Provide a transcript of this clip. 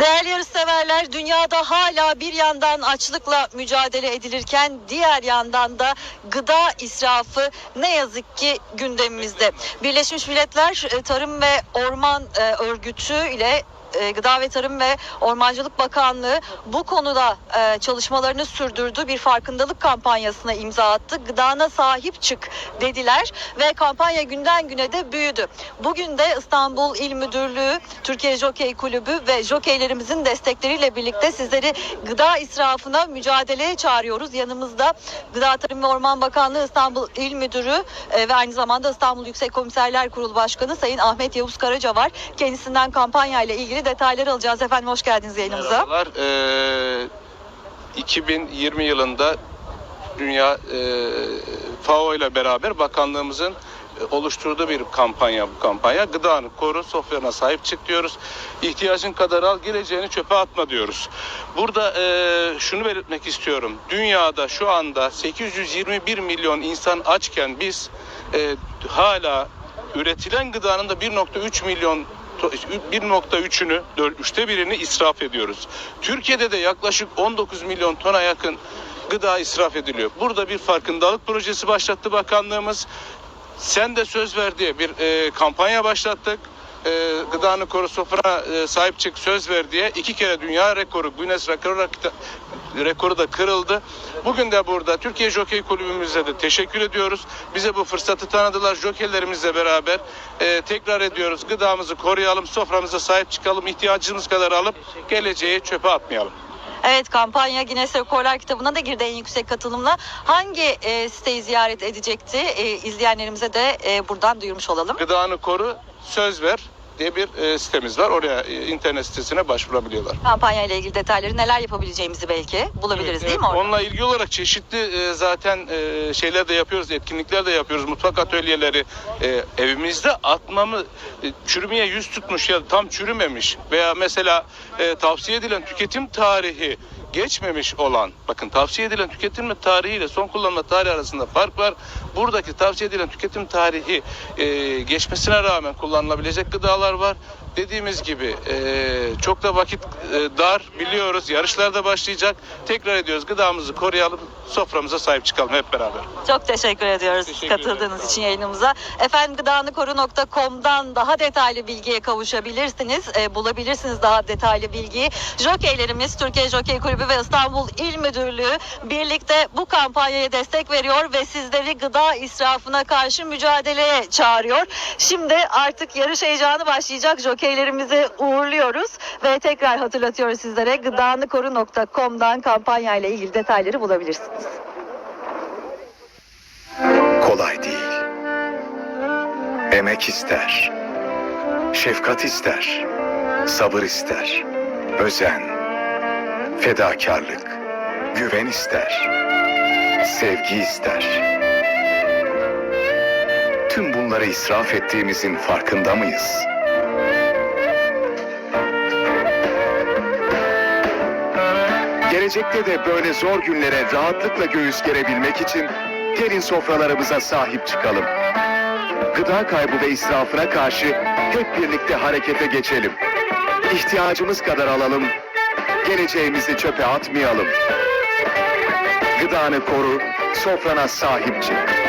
Değerli yarışseverler, dünyada hala bir yandan açlıkla mücadele edilirken diğer yandan da gıda israfı ne yazık ki gündemimizde. Birleşmiş Milletler e, Tarım ve Orman e, Örgütü ile e, Gıda ve Tarım ve Ormancılık Bakanlığı bu konuda e, çalışmalarını sürdürdü. Bir farkındalık kampanyasına imza attı. Gıdana sahip çık dediler ve kampanya günden güne de büyüdü. Bugün de İstanbul İl Müdürlüğü, Türkiye Jokey Kulübü ve jokeylerimizin destekleriyle birlikte sizleri gıda israfına mücadeleye çağırıyoruz. Yanımızda Gıda Tarım ve Orman Bakanlığı İstanbul İl Müdürü e, ve aynı zamanda İstanbul Yüksek Komiserler Kurulu Başkanı Sayın Ahmet Yavuz Karaca var. Kendisinden kampanya ile ilgili detayları alacağız. Efendim hoş geldiniz yayınımıza. Merhabalar. Ee, 2020 yılında Dünya e, FAO ile beraber bakanlığımızın e, oluşturduğu bir kampanya bu kampanya. Gıdanı koru, sofrana sahip çık diyoruz. İhtiyacın kadar al, geleceğini çöpe atma diyoruz. Burada e, şunu belirtmek istiyorum. Dünyada şu anda 821 milyon insan açken biz e, hala üretilen gıdanın da 1.3 milyon 1.3'ünü, üçte birini israf ediyoruz. Türkiye'de de yaklaşık 19 milyon tona yakın gıda israf ediliyor. Burada bir farkındalık projesi başlattı bakanlığımız. Sen de söz ver diye bir e, kampanya başlattık. E, gıdanı koru sofrana e, sahip çık söz ver diye iki kere dünya rekoru Guinness rekoru, rekoru da kırıldı. Bugün de burada Türkiye Jokey Kulübümüze de teşekkür ediyoruz. Bize bu fırsatı tanıdılar. Jokeylerimizle beraber e, tekrar ediyoruz. Gıdamızı koruyalım, soframıza sahip çıkalım, ihtiyacımız kadar alıp geleceği çöpe atmayalım. Evet kampanya Guinness Rekorlar kitabına da girdi en yüksek katılımla. Hangi e, siteyi ziyaret edecekti? E, izleyenlerimize de e, buradan duyurmuş olalım. Gıdanı koru, söz ver diye bir e, sitemiz var. Oraya e, internet sitesine başvurabiliyorlar. Kampanya ile ilgili detayları neler yapabileceğimizi belki bulabiliriz değil mi orada? Onunla ilgili olarak çeşitli e, zaten e, şeyler de yapıyoruz, etkinlikler de yapıyoruz. Mutfak atölyeleri e, evimizde atmamı e, çürümeye yüz tutmuş ya da tam çürümemiş veya mesela e, tavsiye edilen tüketim tarihi geçmemiş olan bakın tavsiye edilen tüketim tarihi ile son kullanma tarihi arasında fark var. Buradaki tavsiye edilen tüketim tarihi e, geçmesine rağmen kullanılabilecek gıdalar var. Dediğimiz gibi e, çok da vakit e, dar biliyoruz. Yarışlar da başlayacak. Tekrar ediyoruz gıdamızı koruyalım, soframıza sahip çıkalım hep beraber. Çok teşekkür ediyoruz Teşekkür katıldığınız ederim. için yayınımıza. Efendim gıdanıkoru.com'dan daha detaylı bilgiye kavuşabilirsiniz. E, bulabilirsiniz daha detaylı bilgiyi. Jokeylerimiz Türkiye Jokey Kulübü ve İstanbul İl Müdürlüğü birlikte bu kampanyaya destek veriyor ve sizleri gıda israfına karşı mücadeleye çağırıyor. Şimdi artık yarış heyecanı başlayacak. Jokeylerimizi uğurluyoruz ve tekrar hatırlatıyoruz sizlere gıdanıkoru.com'dan kampanya ile ilgili detayları bulabilirsiniz. kolay değil. Emek ister, şefkat ister, sabır ister, özen, fedakarlık, güven ister, sevgi ister. Tüm bunları israf ettiğimizin farkında mıyız? Gelecekte de böyle zor günlere rahatlıkla göğüs gerebilmek için gelin sofralarımıza sahip çıkalım. Gıda kaybı ve israfına karşı hep birlikte harekete geçelim. İhtiyacımız kadar alalım, geleceğimizi çöpe atmayalım. Gıdanı koru, sofrana sahip çık.